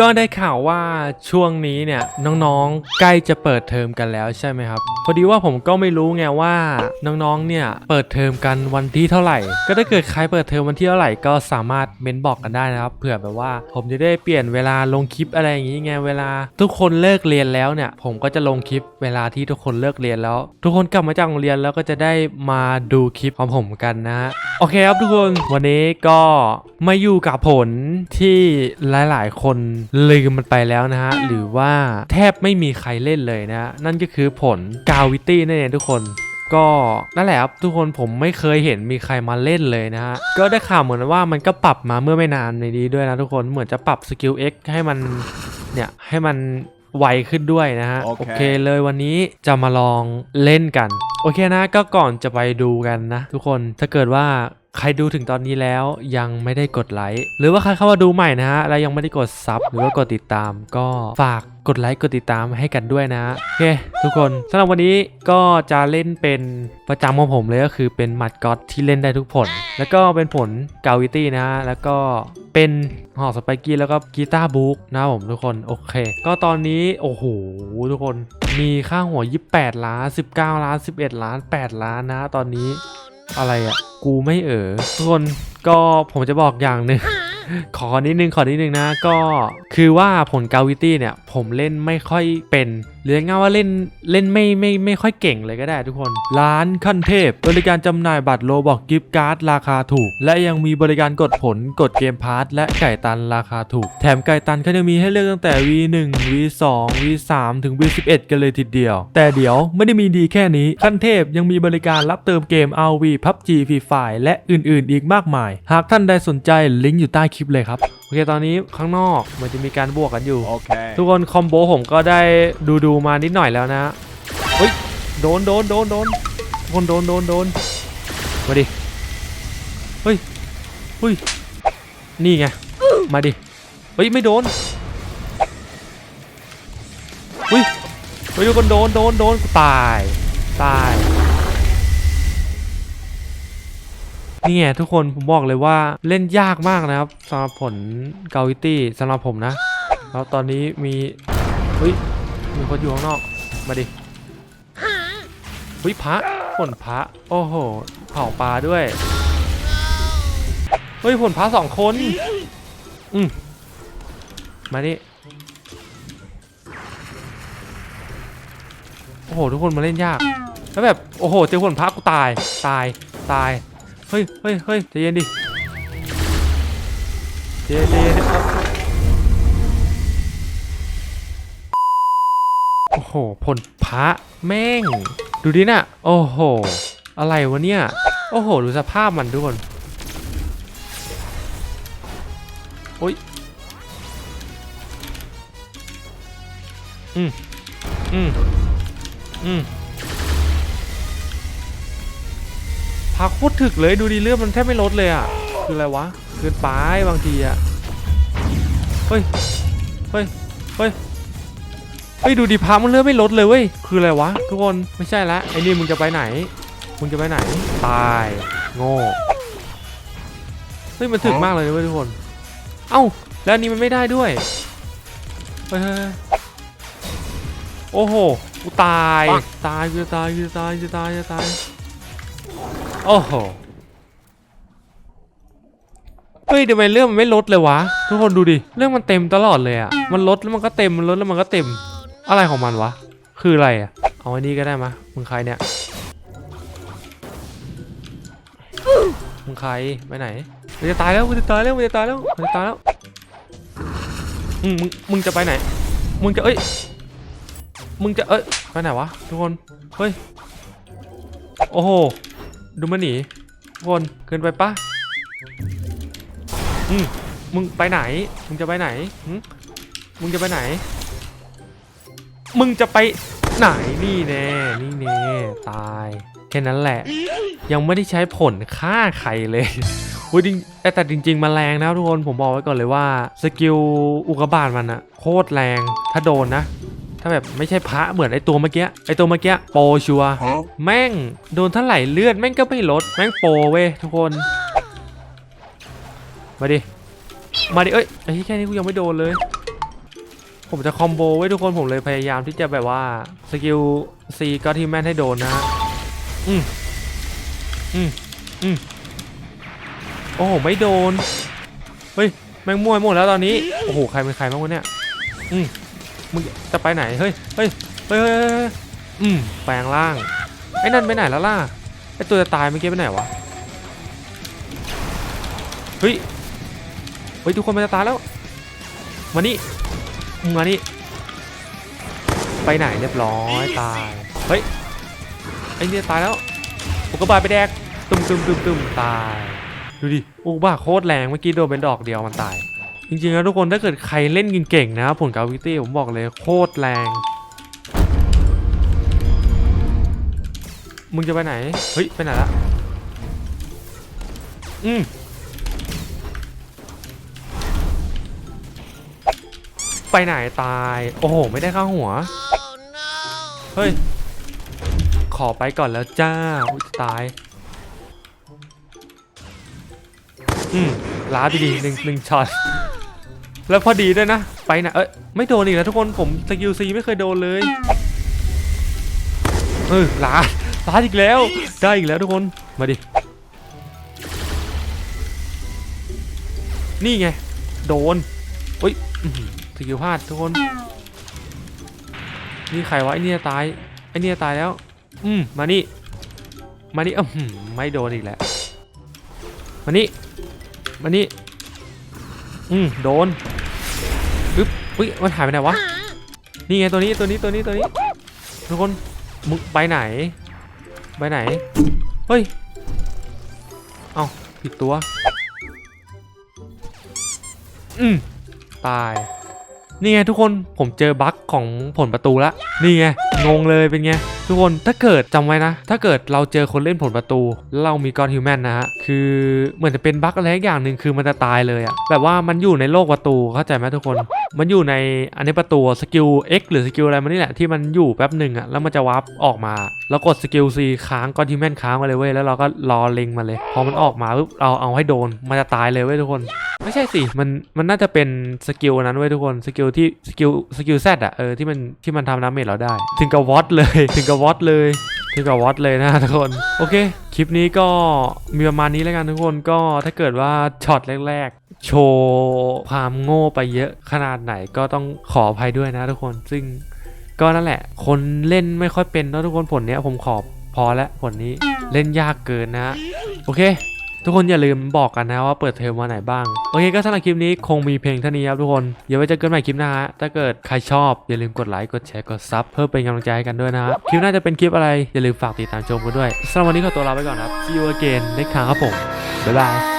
ก็ได้ข่าวว่าช่วงนี้เนี่ยน้องๆ ใกล้จะเปิดเทอมกันแล้วใช่ไหมครับ พอดีว่าผมก็ไม่รู้ไงว่าน้องๆ เนี่ยเปิดเทอมกันวันที่เท่าไหร่ ก็ถ้าเกิดใครเปิดเทอมวันที่เท่าไหร่ก็สามารถเม้นบอกกันได้นะครับเผื่อแบบว่าผมจะได้เปลี่ยนเวลาลงคลิปอะไรอย่างงี้ไงเวลา ทุกคนเลิกเรียนแล้วเนี่ย ผมก็จะลงคลิปเวลาที่ทุกคนเลิกเรียนแล้ว ทุกคนกลับมาจากโรงเรียนแล้วก็จะได้มาดูคลิปของผมกันนะฮะโอเคครับทุกคนวันนี้ก็มาอยู่กับผลที่หลาย ๆ คนลืมมันไปแล้วนะฮะหรือว่าแทบไม่มีใครเล่นเลยนะฮะนั่นก็คือผลกาวิตี้นั่นเองทุกคนก็นั่นแหละครับทุกคนผมไม่เคยเห็นมีใครมาเล่นเลยนะฮะ ก็ได้ข่าวเหมือนว่ามันก็ปรับมาเมื่อไม่นานในนี้ด้วยนะทุกคนเหมือนจะปรับสกิล X ให้มันเนี่ยให้มันไวขึ้นด้วยนะฮะ โอเคโอเคเลยวันนี้จะมาลองเล่นกัน โอเคนะก็ก่อนจะไปดูกันนะทุกคนถ้าเกิดว่า ใครดูถึงตอนนี้แล้วยังไม่ได้กดไลค์หรือว่าใครเข้ามาดูใหม่นะฮะแล้วยังไม่ได้กดซับหรือว่ากดติดตาม ก็ฝากกดไลค์กดติดตามให้กันด้วยนะโอเคทุกคนสำหรับวันนี้ก็จะเล่นเป็นประจำของผมเลยก็คือเป็นมัดก็อตที่เล่นได้ทุกผล แล้วก็เป็นผลกาวิตี้นะฮะแล้วก็เป็นหอสไปกี้แล้วก็กีตาร์บุ๊กนะครับผมทุกคนโอเค ก็ตอนนี้โอ้โหทุกคนมีค่าหัว 28 ล้าน 19 ล้าน 11 ล้าน 8 ล้านนะ ตอนนี้ อะไรอะ่ะ กูไม่เออทุกคนก็ผมจะบอกอย่างหนึ่งขอนิดนึงขอนิดนึงนะก็คือว่าผลกาวิตี้เนี่ย ผมเล่นไม่ค่อยเป็น หรือง่ายๆว่าเล่นเล่นไม่ไม่ไม่ค่อยเก่งเลยก็ได้ทุกคน ร้านขั้นเทพ บริการจำหน่ายบัตรโลบอกกิฟต์การ์ดราคาถูก และยังมีบริการกดผลกดเกมพาร์ทและไก่ตันราคาถูก แถมไก่ตันก็ยังมีให้เลือกตั้งแต่ V1 V2 V3 ถึง V11 กันเลยทีเดียว แต่เดี๋ยวไม่ได้มีดีแค่นี้ขั้นเทพยังมีบริการรับเติมเกม RV PUBG Free Fire และอื่นๆ อีกมากมาย หากท่านใดสนใจลิงก์อยู่ใต้คลิปเลยครับโอเคตอนนี้ข้างนอกมันจะมีการบวกกันอยู่ Okay. ทุกคนคอมโบผมก็ได้ดูดูๆมานิดหน่อยแล้วนะเฮ้ยโดนโดนโดนโดนคนโดนโดนโดนมาดิเฮ้ยเฮ้ยนี่ไงมาดิเฮ้ยไม่โดนเฮ้ยเฮ้ยคนโดนโดนโดนกูตายตายนี่ไงทุกคนผมบอกเลยว่าเล่นยากมากนะครับสำหรับผลเกาวิตี้สำหรับผมนะ แล้วตอนนี้มีเฮ้ย มีคนอยู่ข้างนอก มาดิเฮ้ยพระผลพระ โอ้โห เผาปลาด้วย เฮ้ยผลพระสองคน อืมมาดิ โอ้โห ทุกคนมาเล่นยาก แล้วแบบ โอ้โห เจอผลพระกูตาย ตาย ตาย เฮ้ยเฮ้ยเฮ้ยใจเย็นดิใจเย็นใจเย็ หผลพระแม่ง ดูดิน่ะ โอ้โห อะไรวะเนี่ย โอ้โห ดูสภาพมันทุกคนโอ้ย อืม อืม อืมพักโคตรถึกเลยดูดีเลือดมันแทบไม่ลดเลยอะ คืออะไรวะ เกินไปบางทีอะ เฮ้ย เฮ้ย เฮ้ย เฮ้ยดูดิพามันเลือดไม่ลดเลยเว้ยคืออะไรวะ ทุกคนไม่ใช่ละไอ้นี่มึงจะไปไหน มึงจะไปไหน ตายโง่เฮ้ยมันถึกมากเลยเว้ยทุกคน เอ้าแล้วอันนี้มันไม่ได้ด้วยเฮ้ยเฮ้ยเฮ้ยโอ้โหกูตายตายกูจะตายกูจะตายกูจะตายกูจะตายโอ้โหเฮ้ยทำไมเรื่องมันไม่ลดเลยวะ ทุกคนดูดิ เรื่องมันเต็มตลอดเลยอะมันลดแล้วมันก็เต็มมันลดแล้วมันก็เต็ม อะไรของมันวะ คืออะไรอะเอาอันนี้ก็ได้มะมึงใครเนี่ย มึงใครไปไหนมึงจะตายแล้วมึงจะตายแล้วมึงจะตายแล้วมึงจะตายแล้วมึงมึงมึงจะไปไหน มึงจะเอ้ย มึงจะเอ้ยไปไหนวะทุกคน เฮ้ย โอ้โห ดูมันหนีทุกคนเกินไปปะอืมมึงไปไหน มึงจะไปไหนมึงจะไปไหน มึงจะไปไหนนี่แน่นี่แน่ตายแค่นั้นแหละ ยังไม่ได้ใช้ผลฆ่าใครเลยอุ้ยจริงแต่แต่จริง ๆมันแรงนะทุกคนผมบอกไว้ก่อนเลยว่าสกิลอุกบาตมันอะโคตรแรงถ้าโดนนะ ถ้าแบบไม่ใช่พระเหมือนไอตัวเมื่อกี้ไอตัวเมื่อกี้โปชัวแม่งโดนเท่าไหร่เลือดแม่งก็ไม่ลดแม่งโปเว้ยทุกคนมาดิมาดิเอ้ยไอ้แค่นี้กูยังไม่โดนเลย ผมจะคอมโบไว้ทุกคนผมเลยพยายามที่จะแบบว่าสกิลซีก็ที่แม่นให้โดนนะฮะอืมอืมอืมโอ้โหไม่โดน เฮ้ย แมงม่วยหมดแล้วตอนนี้ โอ้โห ใครเป็นใครบ้างวะเนี่ย อืมมึงจะไปไหนเฮ้ยเฮ้ยเฮ้ยเฮ้ย เฮ้ย เฮ้ยอืมแปลงร่าง ไอ้นั่นไปไหนแล้วล่ะ ไอ้ตัวจะตายเมื่อกี้ไปไหนวะ เฮ้ย เฮ้ย ทุกคนมันจะตายแล้ว มานี่ มึงมานี่ ไปไหนเรียบร้อยตาย เฮ้ย ไอ้เนี่ยตายแล้วอุกกาบาตไปแดกตุ่มตุ่มตุ่มตุ่มตาย ดูดิอุกกาบาตโคตรแรงเมื่อกี้โดนเป็นดอกเดียวมันตาย จริงๆนะทุกคนถ้าเกิดใครเล่นเก่งๆนะผลกาวิตี้ผมบอกเลยโคตรแรง มึงจะไปไหน เฮ้ย ไปไหนละอืม ไปไหนตาย โอ้โห ไม่ได้ข้างหัว เฮ้ย ขอไปก่อนแล้วจ้าอุ๊ยตาย อืมล้าดีดีหนึ่งหนึ่งช็อต แล้วพอดีด้วยนะ ไปนะเอ้ย ไม่โดนอีกแล้วทุกคน ผมสกิลซีไม่เคยโดนเลย เออล้าล้าอีกแล้ว ได้อีกแล้วทุกคน มาดิ นี่ไง โดนเฮ้ยอื้อหือ สกิลพลาดทุกคน นี่ใครวะไอเนี่ยตาย ไอเนี่ยตายแล้ว อืมมานี่ มานี่อืมไม่โดนอีกแล้ว มานี่ มานี่ อืมโดนอึ๊บอุ้ยมันหายไปไหนวะ นี่ไงตัวนี้ตัวนี้ตัวนี้ตัวนี้ ทุกคนมึงไปไหน ไปไหน เฮ้ย เอ้าผิดตัว อืมตาย นี่ไงทุกคนผมเจอบั๊กของผลประตูละนี่ไงงงเลยเป็นไง ทุกคนถ้าเกิดจำไว้นะ ถ้าเกิดเราเจอคนเล่นผลประตูแล้วเรามีกอนฮิวแมนนะฮะ คือเหมือนจะเป็นบั๊กอะไรอย่างหนึ่งคือมันจะตายเลยอะแบบว่ามันอยู่ในโลกประตูเข้าใจไหมทุกคน มันอยู่ในอันนี้ประตูสกิล X หรือสกิลอะไรมันนี่แหละที่มันอยู่แป๊บหนึ่งอะแล้วมันจะวาร์ปออกมาแล้วกดสกิล C ค้างกอนฮิวแมนค้างมาเลยเว้ยแล้วเราก็รอเล็งมาเลย พอมันออกมาปุ๊บเราเอาให้โดนมันจะตายเลยเว้ยทุกคน ไม่ใช่สิมันมันน่าจะเป็นสกิลนั้นไว้ยทุกคนสกิลที่สกิลสกิลแซดอะเออที่มันที่มันทำน้ำเมจเราได้ ถึงกับวอตเลยถึงกับวอตเลยเทกับวอตเลยนะทุกคน โอเค คลิปนี้ก็มีประมาณนี้แล้วกันทุกคนก็ถ้าเกิดว่าช็อตแรกๆ โชว์ความโง่ไปเยอะขนาดไหนก็ต้องขออภัยด้วยนะทุกคน ซึ่งก็นั่นแหละ คนเล่นไม่ค่อยเป็นเนะทุกคนผลเนี้ยผมขอพอแล้วผลนี้เล่นยากเกินนะ โอเค ทุกคนอย่าลืมบอกกันนะว่าเปิดเทอมวันไหนบ้าง โอเคก็สำหรับคลิปนี้คงมีเพลงเท่านี้ครับทุกคนอย่าไว้เจอกันใหม่คลิปหน้าฮะถ้าเกิดใครชอบอย่าลืมกดไลค์กดแชร์กดซับเพื่อเป็นกำลังใจให้กันด้วยนะฮะคลิปหน้าจะเป็นคลิปอะไรอย่าลืมฝากติดตามชมกันด้วยสำหรับวันนี้ขอตัวลาไปก่อนครับ see you again next ครั้งครับผมบ๊ายบาย